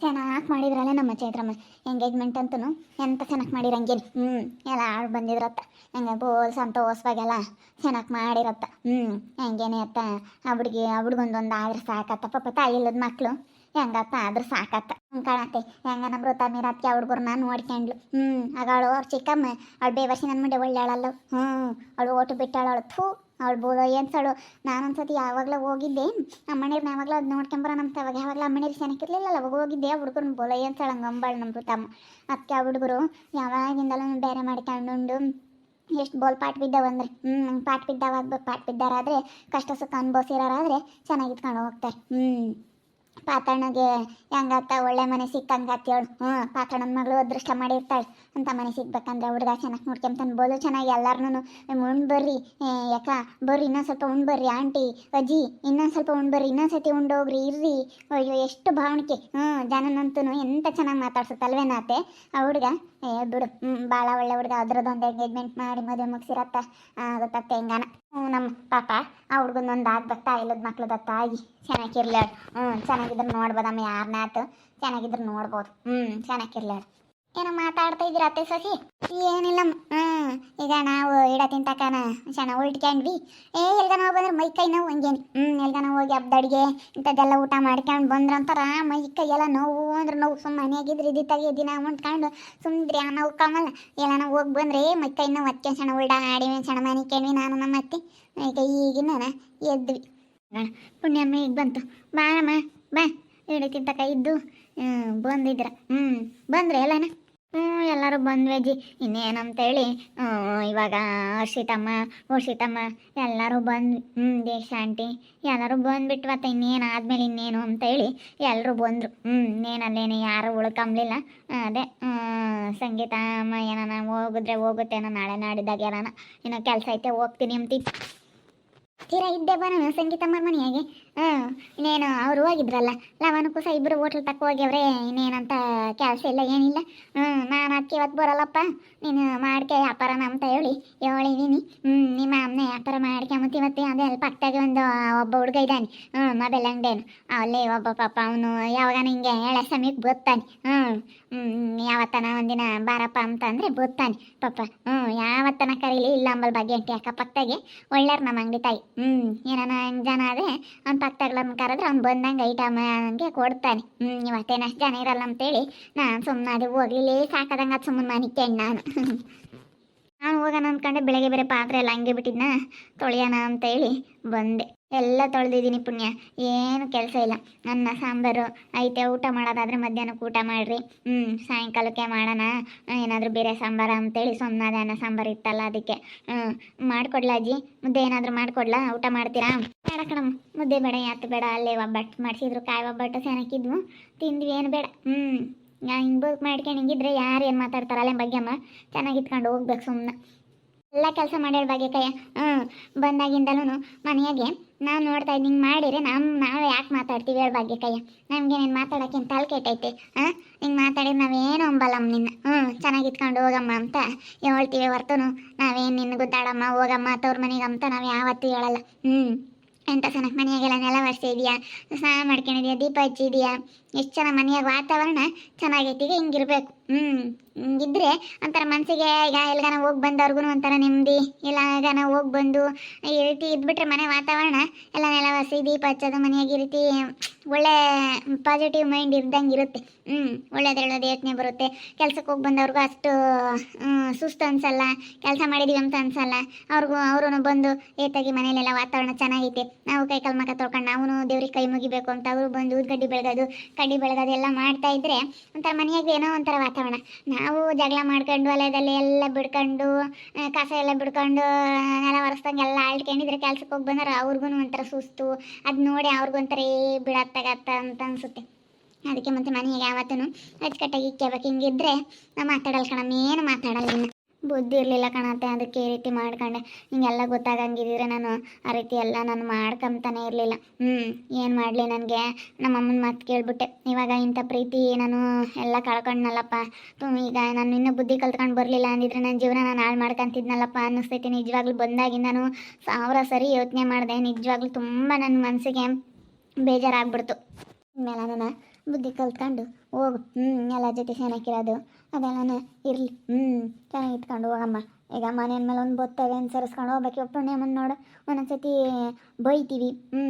ಚೆನ್ನಾಗಿ ಮಾಡಿದ್ರಲ್ಲ ನಮ್ಮ ಚೈತ್ರಮ್ಮ. ಎಂಗೇಜ್ಮೆಂಟ್ ಅಂತೂ ಎಂತ ಚೆನ್ನಾಗಿ ಮಾಡಿರಂಗೇನು ಹ್ಞೂ ಎಲ್ಲ ಆಳು ಬಂದಿದ್ರತ್ತ. ಹಂಗೆ ಬೋಲ್ ಸಂತೋಷವಾಗೆಲ್ಲ ಚೆನ್ನಾಗಿ ಮಾಡಿರತ್ತ. ಹ್ಞೂ ಹೆಂಗೇನೆ ಅತ್ತ. ಆ ಹುಡುಗಿ, ಆ ಹುಡುಗೊಂದೊಂದು ಆದ್ರೆ ಸಾಕತ್ತ. ಪಾಪ ತಾಯಿ ಇಲ್ಲದ ಮಕ್ಕಳು ಹೆಂಗತ್ತ ಆದ್ರೆ ಸಾಕತ್ತ. ಹಂಗೆ ಕಾಣತ್ತೆ. ಹೆಂಗ ನಮ್ಮ ವೃತ ಮೀರತ್ಗೆ ಆ ಹುಡುಗರನ್ನ ನೋಡ್ಕೊಂಡ್ಲು ಹ್ಞೂ ಆಗ ಅವ್ರ ಚಿಕ್ಕಮ್ಮ, ಅವಳು ಬೇವರ್ಸಿ ನನ್ನ ಮುಂದೆ ಒಳ್ಳೆಯಾಳಲ್ಲ. ಹ್ಞೂ ಅವಳು ಓಟು ಬಿಟ್ಟಾಳು ಅವಳು. ಥೂ. ಅವಳು ಏನ್ಸಳು ನಾನೊಂದ್ಸತಿ ಯಾವಾಗಲೂ ಹೋಗಿದ್ದೆ. ಅಮ್ಮಣ್ಣೀರ್ನ ಯಾವಾಗಲೂ ಅದು ನೋಡ್ಕೊಂಬರ ನಮ್ಮ ಅವಾಗ ಯಾವಾಗಲೂ ಅಮ್ಮಣ್ಣೀರು ಚೆನ್ನಾಗಿರ್ಲಿಲ್ಲ ಅವಾಗ ಹೋಗಿದ್ದೆ. ಆ ಹುಡುಗರು ಬೋಲ ಏನ್ಸಳ ಹಂಗೆ ಅಂಬಾಳು ನಮ್ಮ ತಮ್ಮ ಅದಕ್ಕೆ ಆ ಹುಡುಗರು ಯಾವಾಗಿಂದಲೂ ಬೇರೆ ಮಾಡ್ಕೊಂಡು ಎಷ್ಟು ಬೋಲ್ ಪಾಟ್ ಬಿದ್ದಾವಂದ್ರೆ ಹ್ಞೂ ಪಾಟ್ ಬಿದ್ದಾವಾಗ ಪಾಟ್ ಬಿದ್ದಾರಾದರೆ, ಕಷ್ಟ ಸುಖ ಚೆನ್ನಾಗಿ ಚೆನ್ನಾಗಿತ್ಕೊಂಡು ಹೋಗ್ತಾರೆ. ಹ್ಞೂ ಪಾತಣ್ಣಗೆ ಹೆಂಗಾತ ಒಳ್ಳೆ ಮನೆ ಸಿಕ್ಕಂಗತ್ತೇಳು ಹ್ಞೂ ಪಾತಣ್ಣನ ಮಗಳು ಅದೃಷ್ಟ ಮಾಡಿರ್ತಾಳೆ. ಅಂತ ಮನೆ ಸಿಗ್ಬೇಕಂದ್ರೆ ಹುಡುಗ ಚೆನ್ನಾಗಿ ನೋಡ್ಕೊಂತಾನೆ ಬೋದು ಚೆನ್ನಾಗಿ ಎಲ್ಲಾರನು ಉಣ್ ಬರ್ರಿ. ಯಾಕ? ಬರ್ರಿ, ಇನ್ನೊಂದು ಸ್ವಲ್ಪ ಉಣ್ ಬರ್ರಿ. ಆಂಟಿ, ಅಜ್ಜಿ, ಇನ್ನೊಂದು ಸ್ವಲ್ಪ ಉಣ್ ಬರ್ರಿ. ಇನ್ನೊಂದು ಸತಿ ಉಂಡೋಗ್ರಿ ಇರ್ರಿ. ಅಯ್ಯೋ, ಎಷ್ಟು ಭಾವಣಿಕೆ. ಹ್ಞೂ ಜನನಂತೂ ಎಂತ ಚೆನ್ನಾಗಿ ಮಾತಾಡ್ಸುತ್ತಲ್ವೇನಾತೆ ಆ ಹುಡುಗ? ಏ, ಬಿಡು. ಭಾಳ ಒಳ್ಳೆ ಹುಡುಗ. ಅದ್ರದ್ದೊಂದು ಎಂಗೇಜ್ಮೆಂಟ್ ಮಾಡಿ ಮದುವೆ ಮುಗಿಸಿರತ್ತ. ಗೊತ್ತತ್ತೆ ಹೆಂಗಾನ ನಮ್ಮ ಪಾಪ ಆ ಹುಡುಗನೊಂದು ಆಗ್ಬೇಕ ಇಲ್ಲದ ಮಕ್ಳದ ತಾಯಿ. ಚೆನ್ನಾಗಿದ್ರ ಹ್ಞೂ ಚೆನ್ನಾಗಿದ್ರೆ ನೋಡ್ಬೋದಮ್ಮ ಯಾರನ್ನಾತು ಚೆನ್ನಾಗಿದ್ರೆ ನೋಡ್ಬೋದು. ಹ್ಞೂ ಚೆನ್ನಾಗಿರ್ಲಾಳ ಏನೋ ಮಾತಾಡ್ತಾ ಇದ್ದೀರ ಅತ್ತೆ ಸಸಿ? ಏನಿಲ್ಲ ಹ್ಮ್. ಈಗ ನಾವು ಇಡ ತಿಂತಕನ ಚೆನ್ನಾಗಿ ಉಲ್ಟ್ಕೊಂಡ್ವಿ. ಏ ಎಲ್ಗನ ಬಂದ್ರೆ ಮೈ ಕೈ ನೋವು ಹಂಗೇನು. ಹ್ಞೂ ಎಲ್ಗನ ಹೋಗಿ ಹಬ್ದಡಿಗೆ ಇಂಥದ್ದೆಲ್ಲ ಊಟ ಮಾಡ್ಕೊಂಡು ಬಂದ್ರಂತಾರ ಮೈ ಕೈ ಎಲ್ಲ ನೋವು ಅಂದ್ರೆ ನೋವು ಸುಮ್ಮನೆ ಮನೆಯಾಗಿದ್ರೆ ಇದ್ದಿತ್ತಾಗೆ ದಿನ ಉಂಟ್ಕೊಂಡು ಸುಮ್ಮನೆ ಆ ನೋವು ಕಮ್ಮಲ್ಲ ಎಲ್ಲನ ಹೋಗಿ ಬಂದ್ರೆ ಮೈ ಕೈ ನೋವು ಅತ್ತೆ ಸಣ್ಣ ಉಲ್ಟ ಆಡಿ ಸಣ್ಣ ಮನೆ ಕೇಳಿ ನಾನು ನಮ್ಮ ಅತ್ತೆ. ಈಗ ಈಗಿನ ಎದ್ವಿ ಪುಣ್ಯಮ್ಮ, ಈಗ ಬಂತು. ಬಾರಮ್ಮ, ಬಾ. ಹಿಡಿತಿಂತಕ ಇದ್ದು ಹ್ಮ್, ಬಂದಿದ್ರ. ಹ್ಞೂ ಬಂದ್ರೆ ಎಲ್ಲನ? ಹ್ಞೂ ಎಲ್ಲರೂ ಬಂದ್ವಿ ಇನ್ನೇನಂತ ಇನ್ನೇನಂತೇಳಿ ಇವಾಗ ಹರ್ಷಿತಮ್ಮ ಹರ್ಷಿತಮ್ಮ ಎಲ್ಲರೂ ಬಂದ್ವಿ ಹ್ಞೂ ದೇಶ ಆಂಟಿ ಎಲ್ಲರೂ ಬಂದ್ಬಿಟ್ಟು ಮತ್ತೆ ಇನ್ನೇನು ಆದಮೇಲೆ ಇನ್ನೇನು ಅಂತೇಳಿ ಎಲ್ಲರೂ ಬಂದರು. ಹ್ಞೂ ಇನ್ನೇನಲ್ಲೇನು ಯಾರು ಉಳ್ಕೊಂಬ್ಲಿಲ್ಲ. ಅದೇ ಸಂಗೀತ ಅಮ್ಮ ಏನಾನ ಹೋಗಿದ್ರೆ ಹೋಗುತ್ತೇನೋ ನಾಳೆ ನಾಡಿದಾಗ ಏನಾನ ಇನ್ನೂ ಕೆಲಸ ಐತೆ ಹೋಗ್ತೀನಿ ಅಂತಿತ್ತು ತೀರಾ ಇದ್ದೆ ಬರೋಣ ಸಂಗೀತಮ್ಮ ಮನೆಯಾಗೆ ಹಾಂ, ಇನ್ನೇನು, ಅವ್ರು ಹೋಗಿದ್ರಲ್ಲ. ಲವನಕ್ಕೂ ಸಹ ಇಬ್ಬರು ಹೋಟ್ಲ್ ತಕ್ಕ ಇನ್ನೇನಂತ ಕೆಲಸ ಇಲ್ಲ, ಏನಿಲ್ಲ. ಹ್ಞೂ ನಾನು ಅದಕ್ಕೆ ಇವತ್ತು ಬರಲ್ಲಪ್ಪ. ನೀನು ಮಾಡ್ಕೆ ವ್ಯಾಪಾರನ ಅಂತ ಹೇಳಿ ಹೇಳಿದೀನಿ ಹ್ಞೂ ನಿಮ್ಮ ಅಮ್ಮನೆ ವ್ಯಾಪಾರ ಮತ್ತೆ ಇವತ್ತು ಅದೇ ಅಲ್ಲಿ ಪಕ್ಕದಾಗೆ ಒಂದು, ಒಬ್ಬ ಹುಡುಗ ಇದ್ದಾನೆ. ಹ್ಞೂ ಮೊಬೈಲ್ ಅಂಗಡಿಯನು ಅಲ್ಲೇ ಒಬ್ಬ ಪಾಪ ಅವನು ಯಾವಾಗ ನಿಂಗೆ ಹೇಳ ಸಮಯಕ್ಕೆ ಬರ್ತಾನೆ ಹ್ಞೂ ಹ್ಞೂ ಯಾವತ್ತನ ಒಂದಿನ ಬಾರಪ್ಪ ಅಂತ ಅಂದರೆ ಬರ್ತಾನೆ ಪಾಪ. ಹ್ಞೂ ಯಾವತ್ತನ ಕರೀಲಿ ಇಲ್ಲ ಅಂಬಲ್ ಬಗ್ಗೆ ಅಂಟಿ ಅಕ್ಕ ಪಕ್ಕದಾಗೆ. ಒಳ್ಳೆಯವ್ರು ನಮ್ಮ ಅಂಗಡಿ ತಾಯಿ. ಹ್ಞೂ ಏನಾನ ಹಂಗೆ ಜನ ಅದೇ ಅವ್ನ ಪಕ್ಕದಾಗ್ಲನ್ನ ಕರೆದ್ರೆ ಅವ್ನು ಬಂದಂಗೆ ಐಟಮ್ ಹಂಗೆ ಕೊಡ್ತಾನೆ. ಹ್ಞೂ ಇವತ್ತೇನು ಅಷ್ಟು ಜನ ಇರಲ್ಲ ಅಂತೇಳಿ ನಾನು ಸುಮ್ಮನೆ ಅದು ಹೋಗ್ಲಿಲ್ಲೇ ಸಾಕದಂಗೆ ಅದು ಸುಮ್ಮನೆ ಮನಿಕೇನು ನಾನು ನಾನು ಹೋಗೋಣ ಅಂದ್ಕೊಂಡೆ ಬೆಳಗ್ಗೆ ಬೇರೆ ಪಾತ್ರೆ ಎಲ್ಲ ಹಂಗೆ ಬಿಟ್ಟಿದ್ನ, ತೊಳೆಯೋಣ ಅಂತೇಳಿ ಬಂದೆ. ಎಲ್ಲ ತೊಳೆದಿದ್ದೀನಿ ಪುಣ್ಯ. ಏನು ಕೆಲಸ ಇಲ್ಲ. ಅನ್ನ, ಸಾಂಬಾರು ಐತೆ. ಊಟ ಮಾಡೋದಾದ್ರೆ ಮಧ್ಯಾಹ್ನಕ್ಕೆ ಊಟ ಮಾಡಿರಿ. ಹ್ಞೂ ಸಾಯಂಕಾಲಕ್ಕೆ ಮಾಡೋಣ. ಏನಾದರೂ ಬೇರೆ ಸಾಂಬಾರು ಅಂತೇಳಿ ಸುಮ್ಮನೆ ಅನ್ನ ಸಾಂಬಾರು ಇತ್ತಲ್ಲ ಅದಕ್ಕೆ. ಹ್ಞೂ ಮಾಡಿಕೊಡ್ಲ ಅಜ್ಜಿ? ಮುದ್ದೆ ಏನಾದರೂ ಮಾಡ್ಕೊಡ್ಲಾ? ಊಟ ಮಾಡ್ತೀರಾ? ಬೇಡ ಕಣಮ್ಮ. ಮುದ್ದೆ ಬೇಡ, ಯಾತು ಬೇಡ. ಅಲ್ಲೇ ಒಬ್ಬಟ್ಟು ಮಾಡಿಸಿದ್ರು. ಕಾಯಿ ಒಬ್ಬಟ್ಟು ಚೆನ್ನಾಗಿದ್ವು ತಿಂದ್ವಿ. ಏನು ಬೇಡ. ಹ್ಞೂ ಹಿಂಗೆ ಬದುಕು ಮಾಡ್ಕೊಂಡು ಹಿಂಗಿದ್ರೆ ಯಾರು ಏನು ಮಾತಾಡ್ತಾರಲ್ಲ ಬಗ್ಗೆಮ್ಮ ಚೆನ್ನಾಗಿ ಇಟ್ಕೊಂಡು ಹೋಗ್ಬೇಕು ಸುಮ್ಮನೆ ಎಲ್ಲ ಕೆಲಸ ಮಾಡ್ಯಾಳ ಬಗ್ಗೆ ಕೈಯ ಹ್ಞೂ ಬಂದಾಗಿಂದಲೂ ಮನೆಯಾಗೆ ನಾವು ನೋಡ್ತಾ ಹಿಂಗೆ ಮಾಡಿದ್ರೆ ನಮ್ಮ ನಾವು ಯಾಕೆ ಮಾತಾಡ್ತೀವಿ? ಹೇಳ ಬಗ್ಗೆ ಕೈಯ ನಮಗೆ ನೀನು ಮಾತಾಡೋಕೆ ತಲೆ ಕೆಟ್ಟೈತೆ, ಹಾಂ? ಹಿಂಗೆ ಮಾತಾಡಿದ್ರೆ ನಾವೇನು ಅಂಬಲ್ಲಮ್ಮ ನಿನ್ನ. ಹ್ಞೂ ಚೆನ್ನಾಗಿ ಇಟ್ಕೊಂಡು ಹೋಗಮ್ಮ ಅಂತ ಹೇಳ್ತೀವಿ ಹೊರ್ತು ನಾವೇನು ನಿನ್ನ ಗುದ್ದಾಡಮ್ಮ, ಹೋಗಮ್ಮ, ತವ್ರ ಮನೆಗೆ ಅಂತ ನಾವು ಯಾವತ್ತೂ ಹೇಳಲ್ಲ. ಹ್ಞೂ. ಎಂಥ ಚೆನ್ನಾಗಿ ಮನೆಯಾಗೆಲ್ಲ ನೆಲ ಒರೆಸಿದ್ಯಾ ಸ್ನಾನ ಮಾಡ್ಕೊಂಡಿದ್ಯಾ? ದೀಪ ಹಚ್ಚಿದ್ಯಾ? ಎಷ್ಟು ಚೆನ್ನಾಗಿ ಮನೆಯಾಗ ವಾತಾವರಣ ಚೆನ್ನಾಗೈತಿ ಹಿಂಗಿರಬೇಕು ಹಿಂಗಿರ್ಬೇಕು. ಹ್ಞೂ ಇದ್ರೆ ಒಂಥರ ಮನಸ್ಸಿಗೆ ಈಗ ಎಲ್ಗಾನ ಹೋಗಿ ಬಂದವ್ರಿಗೂ ಒಂಥರ ನೆಮ್ಮದಿ. ಈಗ ಹೋಗಿ ಬಂದು ಈ ರೀತಿ ಇದ್ಬಿಟ್ರೆ ಮನೆ ವಾತಾವರಣ ಎಲ್ಲ ನೆಲ ಒರೆಸಿ ದೀಪ ಹಚ್ಚೋದು ಮನೆಯಾಗಿ ಈ ರೀತಿ ಒಳ್ಳೆ ಪಾಸಿಟಿವ್ ಮೈಂಡ್ ಇದ್ದಂಗೆ ಇರುತ್ತೆ. ಹ್ಮ್. ಒಳ್ಳೇದು ಹೇಳೋದು ಯೋಚನೆ ಬರುತ್ತೆ. ಕೆಲ್ಸಕ್ಕೆ ಹೋಗಿ ಬಂದವ್ರಿಗೂ ಅಷ್ಟು ಹ್ಮ್, ಸುಸ್ತು ಅನ್ಸಲ್ಲ. ಕೆಲಸ ಮಾಡಿದೀವಿ ಅಂತ ಅನ್ಸಲ್ಲ. ಅವ್ರಿಗೂ ಅವರು ಬಂದು ಏತಾಗಿ ಮನೇಲೆಲ್ಲ ವಾತಾವರಣ ಚೆನ್ನಾಗೈತೆ. ನಾವು ಕೈ ಕಾಲು ಮಕ ತೊಳ್ಕೊಂಡು ನಾವು ದೇವ್ರಿಗೆ ಕೈ ಮುಗಿಬೇಕು ಅಂತ. ಅವರು ಬಂದು ಊದ್ಗಡ್ಡಿ ಬೆಳಗೋದು ಕಡ್ಡಿ ಬೆಳಗೋದು ಎಲ್ಲ ಮಾಡ್ತಾ ಇದ್ರೆ ಒಂಥರ ಮನೆಯಾಗ ಏನೋ ಒಂಥರ ವಾತಾವರಣ ನಾವು ಜಗಳ ಮಾಡ್ಕೊಂಡು ಹೊಲದಲ್ಲಿ ಎಲ್ಲ ಬಿಡ್ಕೊಂಡು ಕಸ ಎಲ್ಲ ಬಿಡ್ಕೊಂಡು ನೆಲ ಒರೆಸ್ದಂಗೆ ಎಲ್ಲ ಆಳ್ಕೊಂಡಿದ್ರೆ ಕೆಲ್ಸಕ್ಕೆ ಹೋಗಿ ಬಂದ್ರೆ ಅವ್ರಿಗೂ ಒಂಥರ ಸುಸ್ತು. ಅದು ನೋಡಿ ಅವ್ರಿಗೊಂಥರ ಏ ಬಿಡತ್ತಾಗತ್ತ ಅಂತ ಅನ್ಸುತ್ತೆ. ಅದಕ್ಕೆ ಮತ್ತೆ ಮನೆಗೆ ಯಾವತ್ತೂ ಅಚ್ಚುಕಟ್ಟಾಗಿ ಇಕ್ಕೋಬೇಕು. ಹಿಂಗಿದ್ರೆ ನಾ ಮಾತಾಡಲ್ಲ ಕಣಮ್ಮ, ಏನು ಮಾತಾಡಲ್ಲ ಬುದ್ಧಿ ಇರಲಿಲ್ಲ ಕಣತ್ತೆ, ಅದಕ್ಕೆ ಈ ರೀತಿ ಮಾಡ್ಕೊಂಡೆ. ಹಿಂಗೆಲ್ಲ ಗೊತ್ತಾಗಂಗಿದ್ರೆ ನಾನು ಆ ರೀತಿ ಎಲ್ಲ ನಾನು ಮಾಡ್ಕೊಂತಾನೆ ಇರಲಿಲ್ಲ. ಹ್ಞೂ ಏನು ಮಾಡಲಿ ನನಗೆ? ನಮ್ಮ ಅಮ್ಮನ ಮಾತು ಕೇಳ್ಬಿಟ್ಟೆ. ಇವಾಗ ಇಂಥ ಪ್ರೀತಿ ನಾನು ಎಲ್ಲ ಕಳ್ಕೊಂಡ್ನಲ್ಲಪ್ಪ. ತುಂಬ ಈಗ ನಾನು ಇನ್ನೂ ಬುದ್ಧಿ ಕಲ್ತ್ಕೊಂಡು ಬರಲಿಲ್ಲ ಅಂದಿದ್ರೆ ನನ್ನ ಜೀವನ ನಾನು ಹಾಳು ಮಾಡ್ಕೊಂತಿದ್ನಲ್ಲಪ್ಪ ಅನ್ನಿಸ್ತೈತಿ. ನಿಜವಾಗ್ಲೂ ಬಂದಾಗಿ ನಾನು ಸಾವಿರ ಸರಿ ಯೋಚನೆ ಮಾಡಿದೆ. ನಿಜವಾಗ್ಲೂ ತುಂಬ ನನ್ನ ಮನಸ್ಸಿಗೆ ಬೇಜಾರಾಗ್ಬಿಡ್ತು. ನಾನು ಬುದ್ಧಿ ಕಲ್ತ್ಕೊಂಡು ಹೋಗು. ಹ್ಞೂ ಎಲ್ಲ ಜೊತೆ ಚೆನ್ನಾಗಿರೋದು ಅದೆಲ್ಲನೇ ಇರಲಿ. ಹ್ಞೂ ಚೆನ್ನಾಗಿ ಇಟ್ಕೊಂಡು ಹೋಗಮ್ಮ. ಈಗ ಮನೆ ಮೇಲೆ ಒಂದು ಬೊತ್ತವೆ ಅನುಸರಿಸ್ಕೊಂಡು ಹೋಗ್ಬೇಕು. ಮುಂದೆ ನೋಡು. ಒಂದೊಂದ್ಸತಿ ಬೈತೀವಿ. ಹ್ಞೂ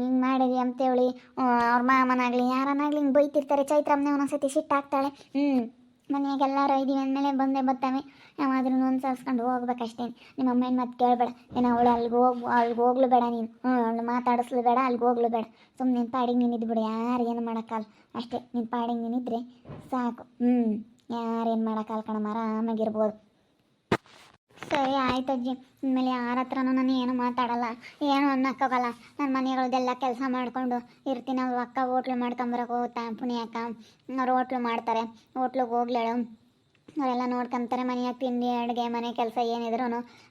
ಹಿಂಗೆ ಮಾಡಿದ್ವಿ ಅಂತೇಳಿ. ಅವ್ರ ಮಾಮನಾಗಲಿ, ಯಾರನ್ನಾಗಲಿ ಹಿಂಗೆ ಬೈತಿರ್ತಾರೆ. ಚೈತ್ರಮ್ಮನೇ ಒಂದೊಂದ್ಸತಿ ಸಿಟ್ಟಾಗ್ತಾಳೆ ಹ್ಞೂ ಮನೆಯಾಗೆಲ್ಲರೂ ಇದ್ದೀವಿ ಅಂದಮೇಲೆ ಬಂದೇ ಬರ್ತವೆ. ಯಾವಾದ್ರೂ ಒಂದು ಅನುಸರಿಸ್ಕೊಂಡು ಹೋಗ್ಬೇಕಷ್ಟೇ. ನಿಮ್ಮ ಅಮ್ಮನ ಮತ್ತೆ ಕೇಳಬೇಡ. ಏನೋ ಅವಳು ಅಲ್ಲಿಗೆ ಹೋಗ್ ಅಲ್ಲಿಗೆ ಹೋಗ್ಲು ಬೇಡ ನೀನು. ಹ್ಞೂ ಅವಳು ಮಾತಾಡಿಸ್ಲು ಬೇಡ ಅಲ್ಲಿಗೆ ಹೋಗ್ಲು ಬೇಡ. ಸುಮ್ಮನೆ ನಿನ್ನ ಪಾಡಿಗೆ ಇದ್ಬಿಡು. ಯಾರು ಏನು ಮಾಡೋಕ್ಕಲ್ಲ ಅಷ್ಟೇ. ನಿನ್ನ ಪಾಡಿಗೆ ನೀನಿದ್ರೆ ಸಾಕು. ಹ್ಞೂ ಯಾರೇನು ಮಾಡೋಕ್ಕಲ್ಲ ಕಣಮ್ಮ? ಆರಾಮಾಗಿರ್ಬೋದು. ಸರಿ, ಆಯ್ತು ಅಜ್ಜಿ. ಇನ್ಮೇಲೆ ಯಾರ ಹತ್ರನೂ ನಾನು ಏನು ಮಾತಾಡಲ್ಲ, ಏನು ಅನ್ನೋಕ್ಕಾಗಲ್ಲ. ನನ್ನ ಮನೆಗಳದೆಲ್ಲ ಕೆಲಸ ಮಾಡಿಕೊಂಡು ಇರ್ತೀನಿ ಅವ್ರು ಅಕ್ಕ ಹೋಟ್ಲು ಮಾಡ್ಕೊಂಬರಕ್ಕೆ ಹೋಗ್ತಾ ಪುಣ್ಯಕ್ಕ. ಅವ್ರು ಹೋಟ್ಲು ಮಾಡ್ತಾರೆ, ಹೋಟ್ಲಿಗೆ ಹೋಗ್ಲೇಳು. ಅವರೆಲ್ಲ ನೋಡ್ಕೊಂತಾರೆ, ಮನೆಯಾಗ ತಿಂಡಿ, ಅಡುಗೆ, ಮನೆ ಕೆಲಸ ಏನಿದ್ರು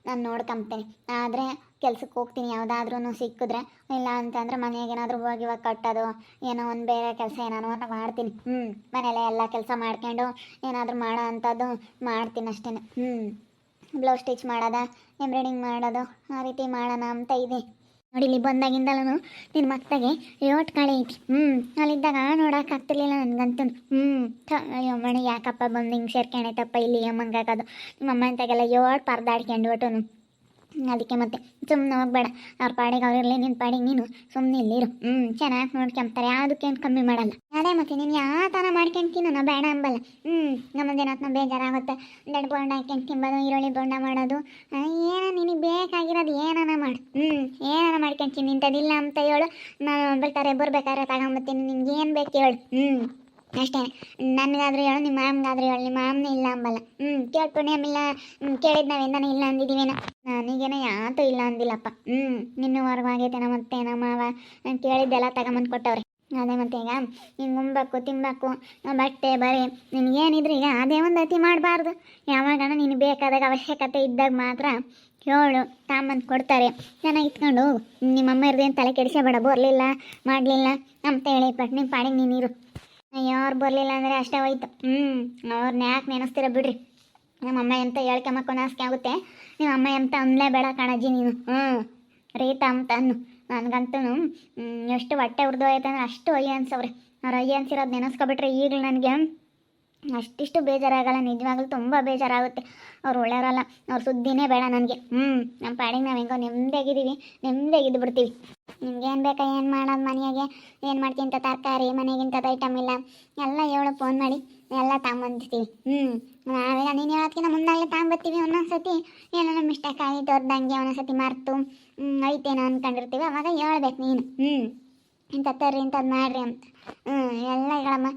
ನಾನು ನೋಡ್ಕೊಂತೀನಿ ಆದರೆ ಕೆಲ್ಸಕ್ಕೆ ಹೋಗ್ತೀನಿ ಯಾವುದಾದ್ರೂ ಸಿಕ್ಕಿದ್ರೆ. ಇಲ್ಲ ಅಂತಂದ್ರೆ ಮನೆಗೆ ಏನಾದರೂ ಹೋಗಿ ಇವಾಗ ಕಟ್ಟೋದು, ಏನೋ ಒಂದು ಬೇರೆ ಕೆಲಸ ಏನಾದ್ರು ಅಂತ ಮಾಡ್ತೀನಿ. ಹ್ಞೂ ಮನೆಯಲ್ಲೇ ಎಲ್ಲ ಕೆಲಸ ಮಾಡ್ಕೊಂಡು ಏನಾದರೂ ಮಾಡೋ ಅಂಥದ್ದು ಮಾಡ್ತೀನಿ ಅಷ್ಟೇ ಹ್ಞೂ ಬ್ಲೌಸ್ ಸ್ಟಿಚ್ ಮಾಡೋದ, ಎಂಬ್ರಾಯ್ಡಿಂಗ್ ಮಾಡೋದು, ಆ ರೀತಿ ಮಾಡೋಣ ಅಂತ ಇದೆ. ನೋಡಿ, ಇಲ್ಲಿ ಬಂದಾಗಿಂದಲೂ ನಿನ್ನ ಮಕ್ಕಳಿಗೆ ಯೋಟ್ ಕಾಳಿ ಐತಿ. ಹ್ಞೂ ಅಲ್ಲಿದ್ದಾಗ ನೋಡೋಕೆ ಆಗ್ತಿರ್ಲಿಲ್ಲ ನನಗಂತೂ. ಹ್ಞೂ ಅಯ್ಯೋ ಮಣಿ ಯಾಕಪ್ಪ ಬಂದು ಹಿಂಗೆ ಸೇರ್ಕೊಂಡೈತಪ್ಪ ಇಲ್ಲಿ, ಅಮ್ಮಂಗಾಗೋದು. ನಿಮ್ಮ ಅಮ್ಮ ಅಂತಾಗೆಲ್ಲ ಯೋಟ್ ಪರ್ದಾಡ್ಕೊಂಡು ಒಟ್ಟು ಅದಕ್ಕೆ ಮತ್ತೆ ಸುಮ್ಮನೆ ಹೋಗ್ಬೇಡ. ಅವ್ರ ಪಾಡಿಗೆ ಅವ್ರು ಇರಲಿ ನಿನ್ನ ಪಾಡಿಗೆ ನೀನು ಸುಮ್ಮನೆ ಇಲ್ಲಿರು ಹ್ಞೂ ಚೆನ್ನಾಗಿ ನೋಡ್ಕೊಂತಾರೆ ಯಾವುದಕ್ಕೇನು ಕಮ್ಮಿ ಮಾಡಲ್ಲ. ಅದೇ ಮತ್ತೆ ನೀನು ಯಾವ ಥರ ಮಾಡ್ಕೊಂತೀನೋ ನಾ ಬೇಡ ಅಂಬಲ್ಲ. ಹ್ಞೂ ನಮ್ಮದೇನಾತ್ ಬೇಜಾರಾಗುತ್ತೆ. ದಡ್ ಬೋಂಡ ಹಾಕೊಂಡು ತಿಂಬೋದು, ಈರುಳ್ಳಿ ಬೋಂಡ ಮಾಡೋದು. ಏನೋ ನಿನಗೆ ಬೇಕಾಗಿರೋದು ಏನಾನ ಮಾಡು. ಹ್ಞೂ ಏನಾನ ಮಾಡ್ಕೊಂತೀನಿ ಇಂಥದ್ದಿಲ್ಲ ಅಂತ ಹೇಳು. ನಾನು ಬೇಕಾದ್ರೆ ಬರ್ಬೇಕಾದ್ರೆ ತಗೊಂಬತ್ತೀನಿ. ನಿನ್ಗೆ ಏನು ಬೇಕು ಹೇಳು. ಹ್ಞೂ ಅಷ್ಟೇ. ನನಗಾದ್ರೂ ಹೇಳು ನಿಮ್ಮ ಮಾಮಗಾದ್ರೂ ಹೇಳು ನಿಮ್ಮ ಮಾಮನೇ ಇಲ್ಲ ಅಂಬಲ್ಲ. ಹ್ಞೂ ಕೇಳ್ಕೊಂಡು ಆಮೇಲೆ ಕೇಳಿದ್ ನಾನು ಇಲ್ಲ ಅಂದಿದ್ದೀವೇನೋ ನನಗೇನೋ ಯಾತು ಇಲ್ಲ ಅಂದಿಲ್ಲಪ್ಪ. ಹ್ಞೂ ನಿನ್ನ ಆಗೈತೆ ನಮ್ಮ ಮತ್ತೆ ನಮ್ಮ ಮಾವ ನಾನು ಕೇಳಿದ್ದೆಲ್ಲ ತಗೊಂಬಂದು ಕೊಟ್ಟವ್ರೆ. ಅದೇ ಮತ್ತೆ ಈಗ ಹಿಂಗೆ ಉಂಬಕು ತಿನ್ಬೇಕು ಬಟ್ಟೆ, ಬರೆ, ನಿನಗೇನಿದ್ರೆ ಈಗ ಅದೇ ಒಂದು ಅತಿ ಮಾಡಬಾರ್ದು. ಯಾವಾಗ ನೀನು ಬೇಕಾದಾಗ ಅವಶ್ಯಕತೆ ಇದ್ದಾಗ ಮಾತ್ರ ಹೇಳು ತಾಂಬಂದು ಕೊಡ್ತಾರೆ. ಚೆನ್ನಾಗಿ ಇಟ್ಕೊಂಡು ನಿಮ್ಮ ಅಮ್ಮ ಇರ್ದೇನು ತಲೆ ಕೆಡಿಸಬೇಡ ಬರಲಿಲ್ಲ, ಮಾಡಲಿಲ್ಲ, ಅಂತ ಹೇಳಿ ಪಟ್ನಿ ಪಾಡಿಗೆ ನೀನಿರು ಅವ್ರು ಬರಲಿಲ್ಲ ಅಂದರೆ ಅಷ್ಟೇ ಹೋಯ್ತು. ಹ್ಞೂ ಅವ್ರನ್ನ ಯಾಕೆ ನೆನೆಸ್ತೀರ ಬಿಡ್ರಿ. ನಿಮ್ಮ ಅಮ್ಮ ಎಂತ ಹೇಳ್ಕೊಂಬಕ್ಕೂ ಆಸ್ಕೆ ಆಗುತ್ತೆ. ನಿಮ್ಮ ಅಮ್ಮ ಎಂತ ಅನ್ಲೇ ಬೇಡ ಕಾಣಜ್ಜಿ ನೀನು. ಹ್ಞೂ ರೀತ ಅಂತ ಅನ್ನು. ನನಗಂತೂ ಎಷ್ಟು ಹೊಟ್ಟೆ ಉರ್ದೋಯ್ತು ಅಂದ್ರೆ ಅಷ್ಟು ಒಯ್ಯ ಅನ್ಸವ್ರೆ. ಅವ್ರು ಒಯ್ಯ ಅನ್ಸಿರೋದು ನೆನೆಸ್ಕೊಬಿಟ್ರೆ ಈಗಲೂ ನನಗೆ ಅಷ್ಟಿಷ್ಟು ಬೇಜಾರಾಗಲ್ಲ. ನಿಜವಾಗ್ಲೂ ತುಂಬ ಬೇಜಾರಾಗುತ್ತೆ. ಅವ್ರು ಒಳ್ಳೆಯವರಲ್ಲ. ಅವ್ರ ಸುದ್ದಿನೇ ಬೇಡ ನನಗೆ. ಹ್ಞೂ ನಮ್ಮ ಪಾಡಿಗೆ ನಾವು ಹೆಂಗೋ ನೆಮ್ಮದಿಯಾಗಿದ್ದೀವಿ ನೆಮ್ಮದಿಯಾಗಿದ್ದು ಬಿಡ್ತೀವಿ ನಿಮ್ಗೇನು ಬೇಕಾ? ಏನು ಮಾಡೋದು ಮನೆಯಾಗೆ? ಏನು ಮಾಡ್ತೀನಿ ಅಂತ ತರಕಾರಿ ಮನೆಗಿಂಥದ್ದು ಐಟಮ್ ಇಲ್ಲ. ಎಲ್ಲ ಹೇಳು ಫೋನ್ ಮಾಡಿ. ಎಲ್ಲ ತಗೊಂಬಂದಿರ್ತೀವಿ ಹ್ಞೂ ನಾವೀಗ ನೀನು ಹೇಳೋದ್ಕಿಂತ ಮುಂದಾಗಲೇ ತಗೊಂಬರ್ತೀವಿ ಒಂದೊಂದು ಸತಿ ಏನೋ ಮಿಸ್ಟೇಕ್ ಆಗಿತ್ತು ಹೊರ್ದಂಗೆ ಒಂದೊಂದು ಸತಿ ಮರೆತು ಐತೇನೋ ಅಂದ್ಕೊಂಡಿರ್ತೀವಿ ಅವಾಗ ಹೇಳ್ಬೇಕು ನೀನು. ಹ್ಞೂ ಇಂಥ ತರ್ರಿ ಇಂಥದ್ದು ಮಾಡ್ರಿ ಅಂತ. ಹ್ಞೂ ಎಲ್ಲ ಹೇಳಮ್ಮ.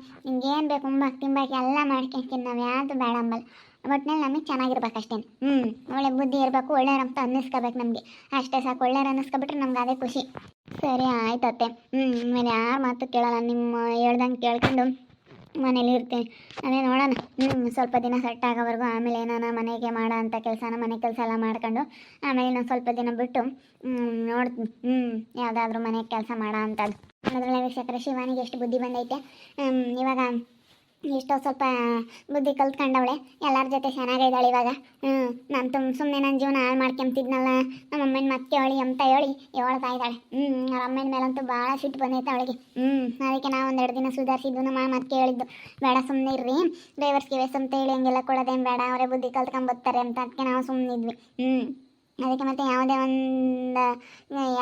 ಏನು ಬೇಕು ಉಂಬಾಕ್ ತಿಂಬಾಕಿ, ಎಲ್ಲ ಮಾಡ್ಕೊಂತೀನಿ ನಾವು ಯಾವುದು ಬೇಡ ಒಟ್ನಲ್ಲಿ ನಮಗೆ ಚೆನ್ನಾಗಿರ್ಬೇಕು ಅಷ್ಟೇ. ಹ್ಞೂ ಒಳ್ಳೆ ಬುದ್ಧಿ ಇರಬೇಕು ಒಳ್ಳೆಯವ್ರು ಅಂತ ಅನ್ನಿಸ್ಕೋಬೇಕು ನಮಗೆ. ಅಷ್ಟೇ ಸಾಕು ಒಳ್ಳೆಯವ್ರು ಅನ್ನಿಸ್ಕೊಬಿಟ್ರೆ ನಮ್ಗೆ ಅದೇ ಖುಷಿ. ಸರಿ ಆಯ್ತತ್ತೆ ಹ್ಞೂ ಆಮೇಲೆ ಯಾರು ಮಾತು ಕೇಳಲ್ಲ ನಿಮ್ಮ ಹೇಳ್ದಂಗೆ ಕೇಳ್ಕೊಂಡು ಮನೇಲಿ ಇರ್ತೀನಿ. ಅದೇ ನೋಡೋಣ. ಹ್ಞೂ ಸ್ವಲ್ಪ ದಿನ ಸೆಟ್ ಆಗೋವರೆಗೂ ಆಮೇಲೆ ಏನಾನ ಮನೆಗೆ ಮಾಡೋ ಅಂಥ ಕೆಲಸನ ಮನೆ ಕೆಲಸ ಎಲ್ಲ ಮಾಡ್ಕೊಂಡು ಆಮೇಲೆ ಇನ್ನೊಂದು ಸ್ವಲ್ಪ ದಿನ ಬಿಟ್ಟು ನೋಡ್ತೀನಿ ಹ್ಞೂ ಯಾವುದಾದ್ರೂ ಮನೆಗೆ ಕೆಲಸ ಮಾಡೋ ಅಂಥದ್ದು ಅದರೊಳಗೆ ವೀಕ್ಷಕರ ಶಿವಾನಿಗೆ ಎಷ್ಟು ಬುದ್ಧಿ ಬಂದೈತೆ. ಇವಾಗ ಎಷ್ಟೋ ಸ್ವಲ್ಪ ಬುದ್ಧಿ ಕಲ್ತ್ಕೊಂಡವಳೆ. ಎಲ್ಲರ ಜೊತೆ ಚೆನ್ನಾಗಿದ್ದಾಳೆ ಇವಾಗ. ಹ್ಞೂ ನಾನು ತುಂಬ ಸುಮ್ಮನೆ ನನ್ನ ಜೀವನ ಹಾಳು ಮಾಡ್ಕೊಂತಿದ್ನಲ್ಲ ನಮ್ಮ ಅಮ್ಮನ ಮತ್ತೆ ಹೇಳಿ ಅಂತ ಹೇಳಿ ಹೇಳ್ತಾ ಇದ್ದಾಳೆ. ಹ್ಞೂ ಅವ್ರ ಅಮ್ಮನ ಮೇಲಂತೂ ಭಾಳ ಸಿಟ್ಟು ಬಂದೈತೆ ಅವಳಿಗೆ. ಹ್ಞೂ ಅದಕ್ಕೆ ನಾವು ಒಂದೆರಡು ದಿನ ಸುಧಾರಿಸಿದ್ದು ನಮ್ಮ ಮತ್ತೆ ಹೇಳಿದ್ದು, ಬೇಡ ಸುಮ್ಮನೆ ಇರ್ರಿ. ಡ್ರೈವರ್ಸ್ ಗಿವೇಸ್ ಅಂತ ಹೇಳಿ ಹಂಗೆಲ್ಲ ಕೊಡೋದೇನು ಬೇಡ. ಅವರೇ ಬುದ್ಧಿ ಕಲ್ತ್ಕೊಂಬರ್ತಾರೆ ಅಂತ ಅದಕ್ಕೆ ನಾವು ಸುಮ್ಮನಿದ್ವಿ ಹ್ಞೂ ಅದಕ್ಕೆ ಮತ್ತೆ ಯಾವುದೇ ಒಂದು,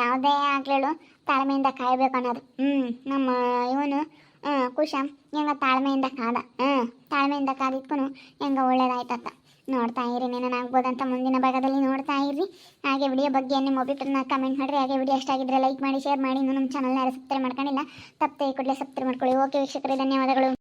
ಯಾವುದೇ ಆಗಲೇಳು ತಾಳ್ಮೆಯಿಂದ ಕಾಯಬೇಕು ಅನ್ನೋದು. ಹ್ಞೂ ನಮ್ಮ ಇವನು ಹ್ಞೂ ಕುಶ ಹೆಂಗ ತಾಳ್ಮೆಯಿಂದ ಕಾದ. ಹ್ಞೂ, ತಾಳ್ಮೆಯಿಂದ ಕಾದಿದ್ಕೂ ಹೆಂಗ ಒಳ್ಳೇದಾಯ್ತತ್ತ ನೋಡ್ತಾ ಇರಿ ಏನೇನು ಆಗ್ಬೋದಂತ ಮುಂದಿನ ಭಾಗದಲ್ಲಿ ನೋಡ್ತಾ ಇರಿ. ಹಾಗೆ ವಿಡಿಯೋ ಬಗ್ಗೆ ನಿಮ್ಮ ಅಭಿಪ್ರಾಯನ ಕಮೆಂಟ್ ಮಾಡಿರಿ. ಹಾಗೆ ವಿಡಿಯೋ ಇಷ್ಟ ಲೈಕ್ ಮಾಡಿ ಶೇರ್ ಮಾಡಿ. ನಮ್ಮ ಚಾನಲ್ನ ಯಾರು ಸಬ್ಸ್ಕ್ರೈಬ್ ಮಾಡ್ಕೊಂಡಿಲ್ಲ, ತಪ್ಪದೆ ಕೂಡಲೇ ಸಬ್ಸ್ಕ್ರೈಬ್ ಮಾಡ್ಕೊಳ್ಳಿ. ಓಕೆ ವೀಕ್ಷಕರೇ, ಧನ್ಯವಾದಗಳು.